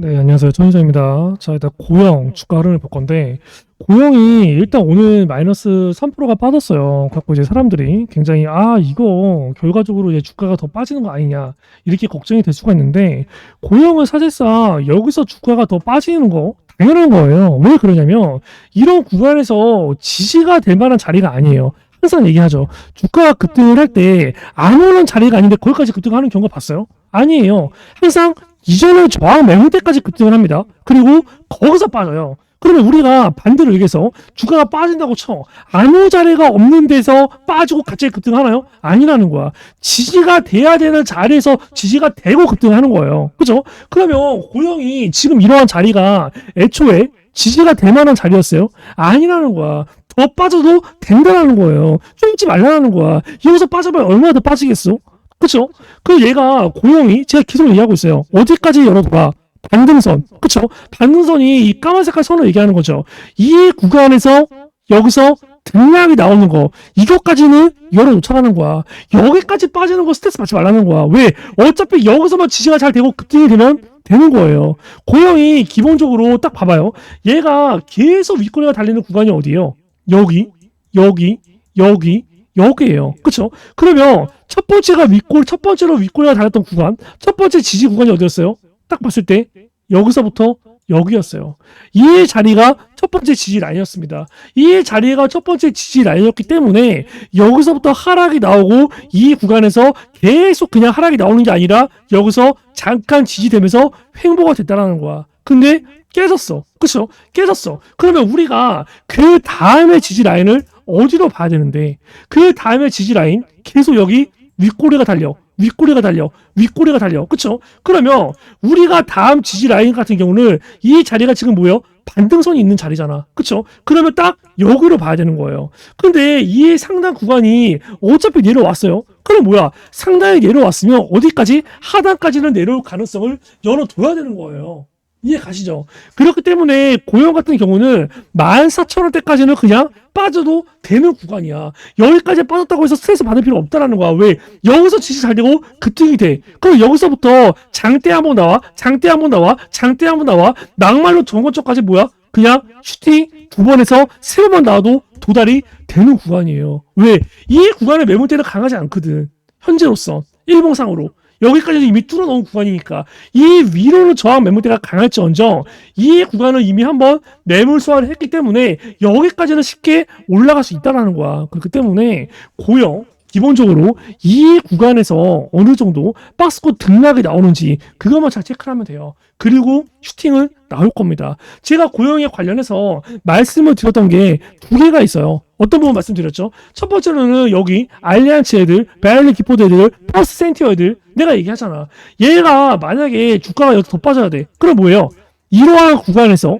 네, 안녕하세요. 천희정입니다. 자, 일단 고영 주가 흐름을 볼 건데, 고영이 일단 오늘 마이너스 3%가 빠졌어요. 갖고 이제 사람들이 굉장히, 아, 이거 결과적으로 이제 주가가 더 빠지는 거 아니냐, 이렇게 걱정이 될 수가 있는데, 고영은 사실상 여기서 주가가 더 빠지는 거, 당연한 거예요. 왜 그러냐면, 이런 구간에서 지지가 될 만한 자리가 아니에요. 항상 얘기하죠. 주가가 급등을 할 때 아무런 자리가 아닌데 거기까지 급등하는 경우가 봤어요? 아니에요. 항상 이전에 저항 매물 때까지 급등을 합니다. 그리고 거기서 빠져요. 그러면 우리가 반대로 얘기해서 주가가 빠진다고 쳐. 아무 자리가 없는 데서 빠지고 갑자기 급등하나요? 아니라는 거야. 지지가 돼야 되는 자리에서 지지가 되고 급등하는 거예요. 그죠? 그러면 고영이 지금 이러한 자리가 애초에 지지가 될 만한 자리였어요? 아니라는 거야. 더 빠져도 된다라는 거예요. 쫄지 말라는 거야. 여기서 빠져봐야 얼마나 더 빠지겠어? 그쵸? 그 얘가 고용이 제가 계속 얘기하고 있어요. 어디까지 열어둬라. 반등선. 그쵸? 반등선이 이 까만 색깔 선을 얘기하는 거죠. 이 구간에서 여기서 등락이 나오는 거 이것까지는 열어놓자라는 거야. 여기까지 빠지는 거 스트레스 받지 말라는 거야. 왜? 어차피 여기서만 지지가 잘 되고 급등이 되면 되는 거예요. 고용이 기본적으로 딱 봐봐요. 얘가 계속 윗꼬리가 달리는 구간이 어디예요? 여기, 여기, 여기, 여기예요. 그쵸? 그러면 첫 번째가 윗골, 첫 번째로 윗골이가 달렸던 구간, 첫 번째 지지 구간이 어디였어요? 딱 봤을 때 여기서부터 여기였어요. 이 자리가 첫 번째 지지 라인이었습니다. 이 자리가 첫 번째 지지 라인이었기 때문에 여기서부터 하락이 나오고 이 구간에서 계속 그냥 하락이 나오는 게 아니라 여기서 잠깐 지지되면서 횡보가 됐다라는 거야. 근데 깨졌어. 그쵸? 깨졌어. 그러면 우리가 그 다음에 지지 라인을 어디로 봐야 되는데 그 다음에 지지 라인 계속 여기 윗꼬리가 달려. 윗꼬리가 달려. 윗꼬리가 달려. 그쵸? 그러면 우리가 다음 지지 라인 같은 경우는 이 자리가 지금 뭐예요? 반등선이 있는 자리잖아. 그쵸? 그러면 딱 여기로 봐야 되는 거예요. 근데 이 상단 구간이 어차피 내려왔어요. 그럼 뭐야? 상단에 내려왔으면 어디까지? 하단까지는 내려올 가능성을 열어둬야 되는 거예요. 이해 가시죠? 그렇기 때문에 고용 같은 경우는 14,000원대까지는 그냥 빠져도 되는 구간이야. 여기까지 빠졌다고 해서 스트레스 받을 필요 없다라는 거야. 왜? 여기서 지지 잘 되고 급등이 돼. 그럼 여기서부터 장대 한번 나와, 장대 한번 나와, 장대 한번 나와. 낙말로 정권 쪽까지 뭐야? 그냥 슈팅 두 번에서 세 번만 나와도 도달이 되는 구간이에요. 왜? 이 구간의 매물대는 강하지 않거든. 현재로서 일봉상으로. 여기까지는 이미 뚫어놓은 구간이니까 이 위로는 저항 매물대가 강할지언정 이 구간을 이미 한번 매물 소화를 했기 때문에 여기까지는 쉽게 올라갈 수 있다라는 거야. 그렇기 때문에 고영 기본적으로 이 구간에서 어느 정도 박스코 등락이 나오는지 그것만 잘 체크를 하면 돼요. 그리고 슈팅은 나올 겁니다. 제가 고영에 관련해서 말씀을 드렸던 게 두 개가 있어요. 어떤 부분 말씀드렸죠? 첫 번째로는 여기 알리안츠 애들, 베를린 기포드 애들, 포스 센티어 애들 내가 얘기하잖아. 얘가 만약에 주가가 여기서 더 빠져야 돼. 그럼 뭐예요? 이러한 구간에서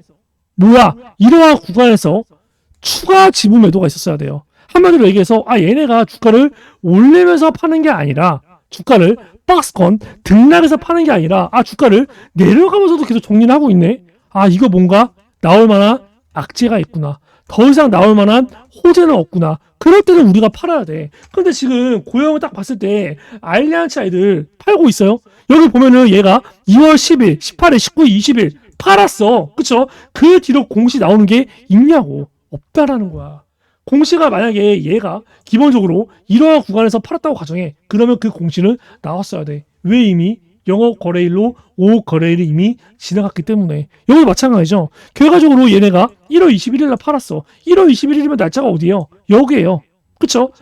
뭐야? 이러한 구간에서 추가 지분 매도가 있었어야 돼요. 한마디로 얘기해서 아 얘네가 주가를 올리면서 파는 게 아니라 주가를 박스권 등락해서 파는 게 아니라 아 주가를 내려가면서도 계속 정리를 하고 있네. 아 이거 뭔가 나올 만한 악재가 있구나. 더 이상 나올 만한 호재는 없구나. 그럴 때는 우리가 팔아야 돼. 근데 지금 고영을 딱 봤을 때 알리안츠 아이들 팔고 있어요. 여기 보면은 얘가 2월 10일, 18일, 19일, 20일 팔았어. 그쵸? 그 뒤로 공시 나오는 게 있냐고. 없다라는 거야. 공시가 만약에 얘가 기본적으로 이러한 구간에서 팔았다고 가정해. 그러면 그 공시는 나왔어야 돼. 왜 이미 영업 거래일로 5 거래일이 이미 지나갔기 때문에 여기 마찬가지죠. 결과적으로 얘네가 1월 21일 날 팔았어. 1월 21일이면 날짜가 어디예요? 여기에요. 그쵸?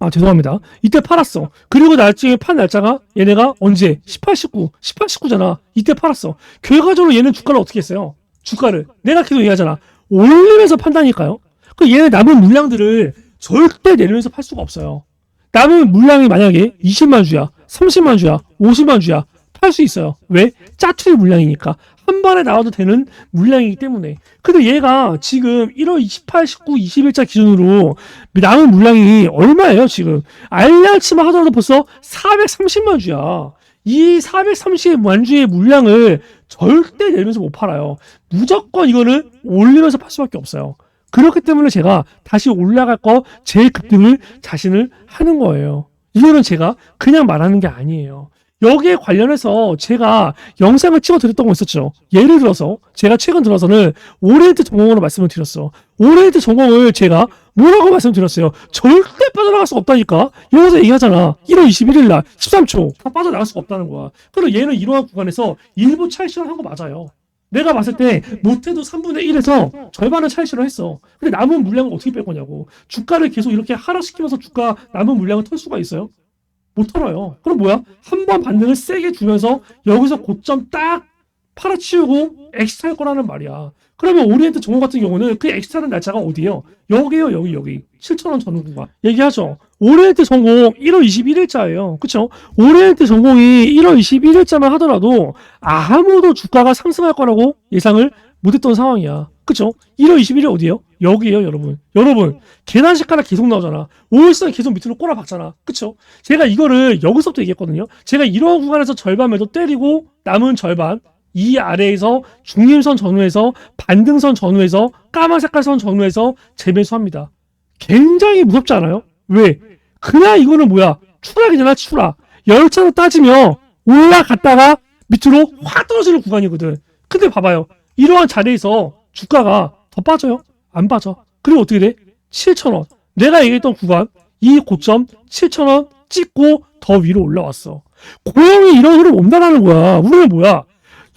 아 죄송합니다. 이때 팔았어. 그리고 나중에 판 날짜가 얘네가 언제? 18, 19. 18, 19잖아. 이때 팔았어. 결과적으로 얘는 주가를 어떻게 했어요? 주가를 내가 계속 얘기하잖아. 올리면서 판다니까요. 그 얘네 남은 물량들을 절대 내리면서 팔 수가 없어요. 남은 물량이 만약에 20만 주야, 30만 주야, 50만 주야 팔 수 있어요. 왜? 짜투리 물량이니까. 한 번에 나와도 되는 물량이기 때문에. 근데 얘가 지금 1월 28, 19, 20일자 기준으로 남은 물량이 얼마예요, 지금? 알리아치만 하더라도 벌써 430만 주야. 이 430만 주의 물량을 절대 내면서 못 팔아요. 무조건 이거는 올리면서 팔 수밖에 없어요. 그렇기 때문에 제가 다시 올라갈 거 제일 급등을 자신을 하는 거예요. 이거는 제가 그냥 말하는 게 아니에요. 여기에 관련해서 제가 영상을 찍어드렸던 거 있었죠. 예를 들어서 제가 최근 들어서는 오리엔트 전공으로 말씀을 드렸어. 오리엔트 전공을 제가 뭐라고 말씀드렸어요? 절대 빠져나갈 수 없다니까. 여기서 얘기하잖아. 1월 21일 날 13초 다 빠져나갈 수가 없다는 거야. 그리고 얘는 이러한 구간에서 일부 차이 실현한 거 맞아요. 내가 봤을 때 못해도 3분의 1에서 절반은 차이 실현했어. 근데 남은 물량을 어떻게 뺄 거냐고. 주가를 계속 이렇게 하락시키면서 주가 남은 물량을 털 수가 있어요? 못 털어요. 그럼 뭐야? 한 번 반등을 세게 주면서 여기서 고점 딱 팔아치우고 엑스트할 거라는 말이야. 그러면 오리엔트 종목 같은 경우는 그 엑스트하는 날짜가 어디예요? 여기요, 여기, 여기. 7,000원 전후 구간. 얘기하죠. 오리엔트 전공 1월 21일자예요. 그쵸? 오리엔트 전공이 1월 21일자만 하더라도 아무도 주가가 상승할 거라고 예상을 못했던 상황이야. 그쵸? 1월 21일 어디예요? 여기에요, 여러분. 여러분, 계단식 하나 계속 나오잖아. 5일선 계속 밑으로 꼬라박잖아. 그쵸? 제가 이거를 여기서부터 얘기했거든요. 제가 이런 구간에서 절반 매도 때리고 남은 절반 이 아래에서 중림선 전후에서 반등선 전후에서 까만 색깔 선 전후에서 재매수합니다. 굉장히 무섭지 않아요? 왜? 그냥 이거는 뭐야? 추락이잖아, 추락. 열차로 따지면 올라갔다가 밑으로 확 떨어지는 구간이거든. 근데 봐봐요. 이러한 자리에서 주가가 더 빠져요? 안 빠져. 그리고 어떻게 돼? 7,000원. 내가 얘기했던 구간, 이 고점 7,000원 찍고 더 위로 올라왔어. 고용이 이런 흐름 온다라는 거야. 우리는 뭐야?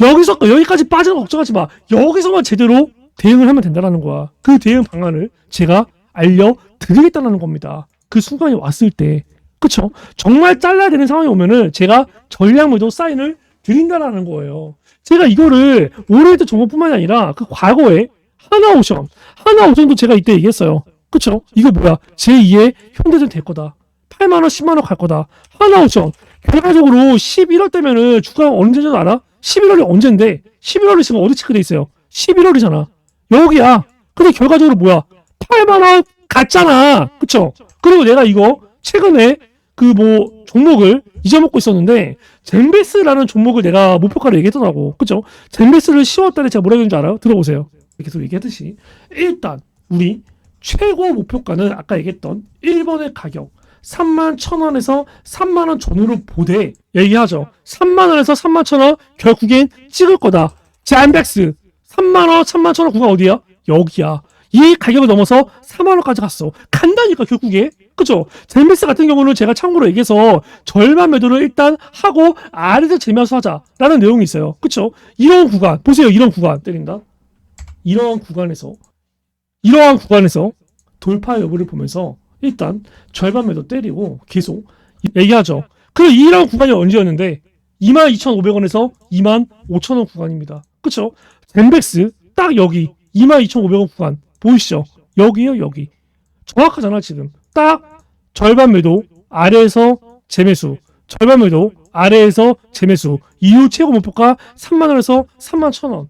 여기서 여기까지 거 걱정하지 마. 여기서만 제대로 대응을 하면 된다라는 거야. 그 대응 방안을 제가 알려드리겠다는 겁니다. 그 순간이 왔을 때. 그쵸? 정말 잘라야 되는 상황이 오면은 제가 전략물도 사인을 드린다라는 거예요. 제가 이거를 올해도 종목뿐만이 아니라 그 과거에 하나 오션, 하나 오션도 제가 이때 얘기했어요. 그쵸? 이거 뭐야? 제2의 현대전 될 거다. 8만원, 10만원 갈 거다. 하나 오션. 결과적으로 11월 되면은 주가가 언제인 줄 알아? 11월이 언젠데? 11월이 지금 어디 체크돼 있어요? 11월이잖아. 여기야. 근데 결과적으로 뭐야? 8만원 갔잖아. 그쵸? 그리고 내가 이거 최근에 그 뭐 종목을 잊어먹고 있었는데 젠베스라는 종목을 내가 목표가로 얘기했더라고. 그죠? 젠베스를 10월달에 제가 뭐라 그랬는지 알아요? 들어보세요. 계속 얘기했듯이 일단 우리 최고 목표가는 아까 얘기했던 1번의 가격 3만 1천원에서 3만 원 전후로 보되 얘기하죠. 3만 원에서 3만 1천원 결국엔 찍을 거다. 젠백스 3만 원, 3만 1천원 구간 어디야? 여기야. 이 가격을 넘어서 4만 원까지 갔어. 간다니까 결국에. 그죠? 젠베스 같은 경우는 제가 참고로 얘기해서 절반 매도를 일단 하고 아래서 재매수 하자라는 내용이 있어요. 그쵸? 이런 구간 보세요. 이런 구간 때린다. 이러한 구간에서 이러한 구간에서 돌파 여부를 보면서 일단 절반 매도 때리고 계속 얘기하죠. 그리고 이런 구간이 언제였는데 22,500원에서 25,000원 구간입니다. 그쵸? 젠백스 딱 여기 22,500원 구간 보이시죠? 여기요 여기 정확하잖아 지금 딱 절반 매도 아래에서 재매수 절반 매도 아래에서 재매수 이후 최고 목표가 3만 원에서 3만 1천 원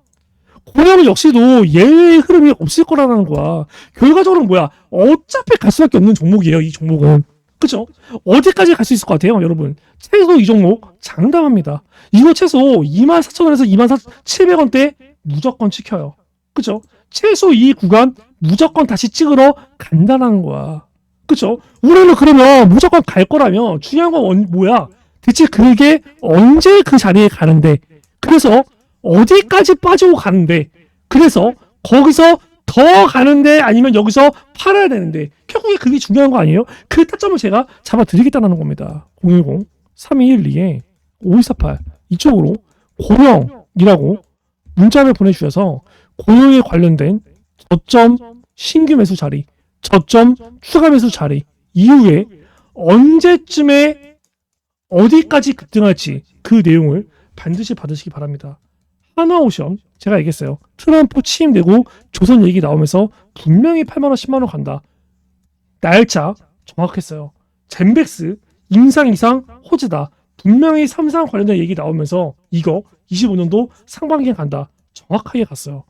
고양은 역시도 예외의 흐름이 없을 거라는 거야 결과적으로 뭐야 어차피 갈 수밖에 없는 종목이에요 이 종목은 그죠? 어디까지 갈 수 있을 것 같아요 여러분 최소 이 종목 장담합니다 이거 최소 2만 4천 원에서 2만 700원대 무조건 찍혀요 그죠? 최소 이 구간 무조건 다시 찍으러 간다는 거야. 그쵸? 우리는 그러면 무조건 갈 거라면 중요한 건 언- 뭐야? 대체 그게 언제 그 자리에 가는데? 그래서 어디까지 빠지고 가는데? 그래서 거기서 더 가는데 아니면 여기서 팔아야 되는데 결국에 그게 중요한 거 아니에요? 그 타점을 제가 잡아드리겠다는 겁니다. 010 3212에 5248 이쪽으로 고령이라고 문자를 보내주셔서 고용에 관련된 저점 신규 매수 자리, 저점 추가 매수 자리 이후에 언제쯤에 어디까지 급등할지 그 내용을 반드시 받으시기 바랍니다. 하나오션 제가 얘기했어요. 트럼프 취임되고 조선 얘기 나오면서 분명히 8만원, 10만원 간다. 날짜 정확했어요. 젠백스 임상 이상 호재다. 분명히 삼상 관련된 얘기 나오면서 이거 25년도 상반기에 간다. 정확하게 갔어요.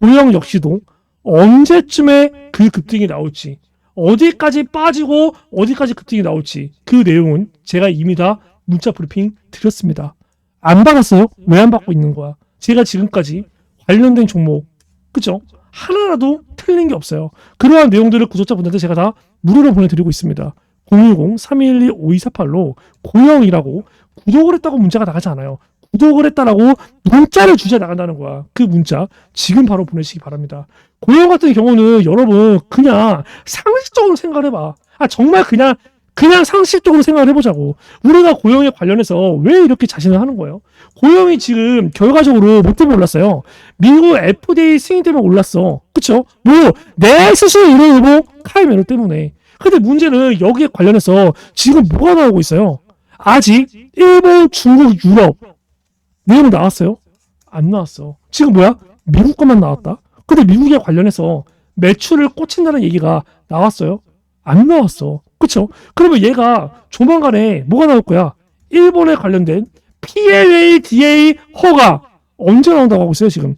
고영 역시도 언제쯤에 그 급등이 나올지 어디까지 빠지고 어디까지 급등이 나올지 그 내용은 제가 이미 다 문자 브리핑 드렸습니다. 안 받았어요? 왜 안 받고 있는 거야? 제가 지금까지 관련된 종목 그죠? 하나라도 틀린 게 없어요. 그러한 내용들을 구독자분들한테 제가 다 무료로 보내드리고 있습니다. 010-3212-5248로 고영이라고 구독을 했다고 문자가 나가지 않아요. 구독을 했다라고 문자를 주제 나간다는 거야. 그 문자 지금 바로 보내시기 바랍니다. 고영 같은 경우는 여러분 그냥 상식적으로 생각을 해봐. 아 정말 그냥 그냥 상식적으로 생각을 해보자고. 우리가 고영에 관련해서 왜 이렇게 자신을 하는 거예요? 고영이 지금 결과적으로 뭐 때문에 올랐어요? 미국 FDA 승인 때문에 올랐어. 그쵸? 뭐, 내 스스로 이러고 카이메로 때문에. 근데 문제는 여기에 관련해서 지금 뭐가 나오고 있어요? 아직 일본, 중국, 유럽 내용 나왔어요? 안 나왔어. 지금 뭐야? 미국 것만 나왔다? 근데 미국에 관련해서 매출을 꽂힌다는 얘기가 나왔어요? 안 나왔어. 그쵸? 그러면 얘가 조만간에 뭐가 나올 거야? 일본에 관련된 PLA, DA 허가 언제 나온다고 하고 있어요, 지금?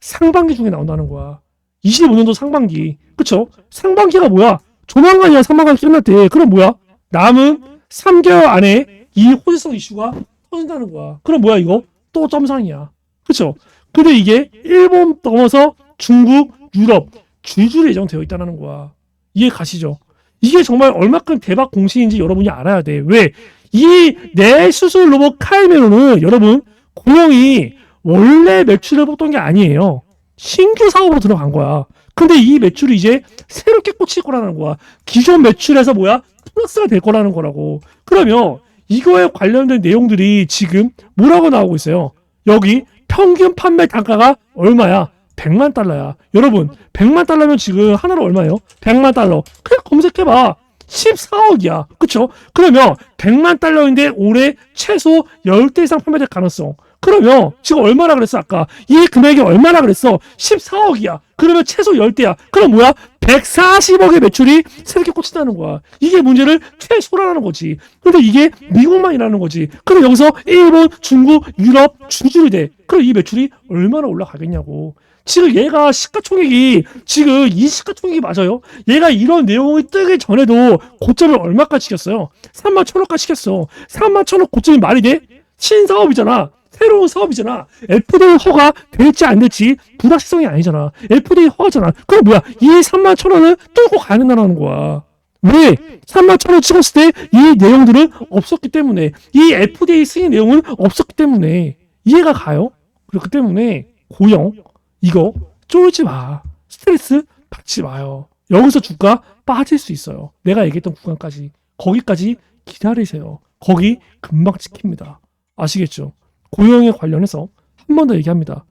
상반기 중에 나온다는 거야. 25년도 상반기. 그쵸? 상반기가 뭐야? 조만간이야, 상반기 끝났대. 그럼 뭐야? 남은 3개월 안에 이 호재성 이슈가 터진다는 거야. 그럼 뭐야, 이거? 또 점상이야. 그쵸? 근데 이게 일본 넘어서 중국, 유럽, 줄줄 예정되어 있다는 거야. 이해 가시죠? 이게 정말 얼마큼 대박 공신인지 여러분이 알아야 돼. 왜? 이 내 수술 로봇 카이메로는 여러분 고영이 원래 매출을 뽑던 게 아니에요. 신규 사업으로 들어간 거야. 근데 이 매출이 이제 새롭게 꽂힐 거라는 거야. 기존 매출에서 뭐야? 플러스가 될 거라는 거라고. 그러면 이거에 관련된 내용들이 지금 뭐라고 나오고 있어요? 여기 평균 판매 단가가 얼마야? 100만 달러야. 여러분, 100만 달러면 지금 하나로 얼마예요? 100만 달러. 그냥 검색해봐. 14억이야. 그쵸? 그러면 100만 달러인데 올해 최소 10대 이상 판매될 가능성. 그러면 지금 얼마나 그랬어 아까? 이 금액이 얼마나 그랬어? 14억이야. 그러면 최소 10대야. 그럼 뭐야? 140억의 매출이 새롭게 꽂힌다는 거야. 이게 문제를 최소라는 거지. 근데 이게 미국만이라는 거지. 그럼 여기서 일본 중국 유럽 줄줄이 돼. 그럼 이 매출이 얼마나 올라가겠냐고. 지금 얘가 시가총액이 지금 이 시가총액이 맞아요? 얘가 이런 내용이 뜨기 전에도 고점을 얼마까지 시켰어요? 3만 천원까지 시켰어. 3만 천원 고점이 말이 돼? 신사업이잖아 새로운 사업이잖아. FDA 허가 될지 안 될지 불확실성이 아니잖아. FDA 허가잖아. 그럼 뭐야? 이 3만 천 원을 뚫고 가야 된다는 거야. 왜? 3만 천원 찍었을 때 이 내용들은 없었기 때문에 이 FDA 승인 내용은 없었기 때문에 이해가 가요? 그렇기 때문에 고영 이거 쫄지 마. 스트레스 받지 마요. 여기서 주가 빠질 수 있어요. 내가 얘기했던 구간까지 거기까지 기다리세요. 거기 금방 찍힙니다. 아시겠죠? 고용에 관련해서 한 번 더 얘기합니다.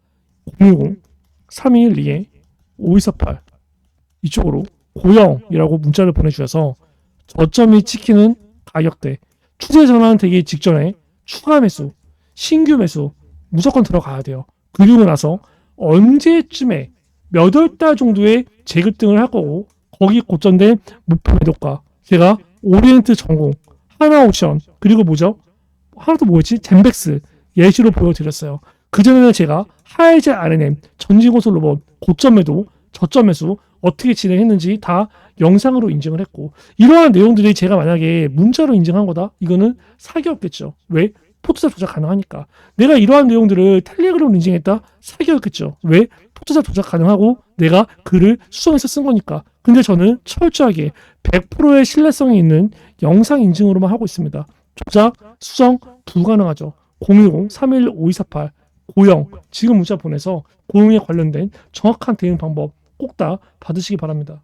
010-3212-5248 이쪽으로 고영이라고 문자를 보내주셔서 저점이 찍히는 가격대 추세 전환 되기 직전에 추가 매수, 신규 매수 무조건 들어가야 돼요. 그리고 나서 언제쯤에 몇 월 달 정도에 재급등을 할 거고 거기 고점된 목표 매도가 제가 오리엔트 전공, 하나 옵션 그리고 뭐죠? 하나 또 뭐였지? 젠백스 예시로 보여드렸어요. 그전에는 제가 하이제 RNM 전지고속 로봇 고점 매도, 저점 매수 어떻게 진행했는지 다 영상으로 인증을 했고 이러한 내용들이 제가 만약에 문자로 인증한 거다? 이거는 사기 없겠죠. 왜? 포토자 조작 가능하니까. 내가 이러한 내용들을 텔레그램으로 인증했다? 사기 없겠죠. 왜? 포토자 조작 가능하고 내가 글을 수정해서 쓴 거니까. 근데 저는 철저하게 100%의 신뢰성이 있는 영상 인증으로만 하고 있습니다. 조작, 수정 불가능하죠. 010-311-5248 고영 지금 문자 보내서 고용에 관련된 정확한 대응 방법 꼭 다 받으시기 바랍니다.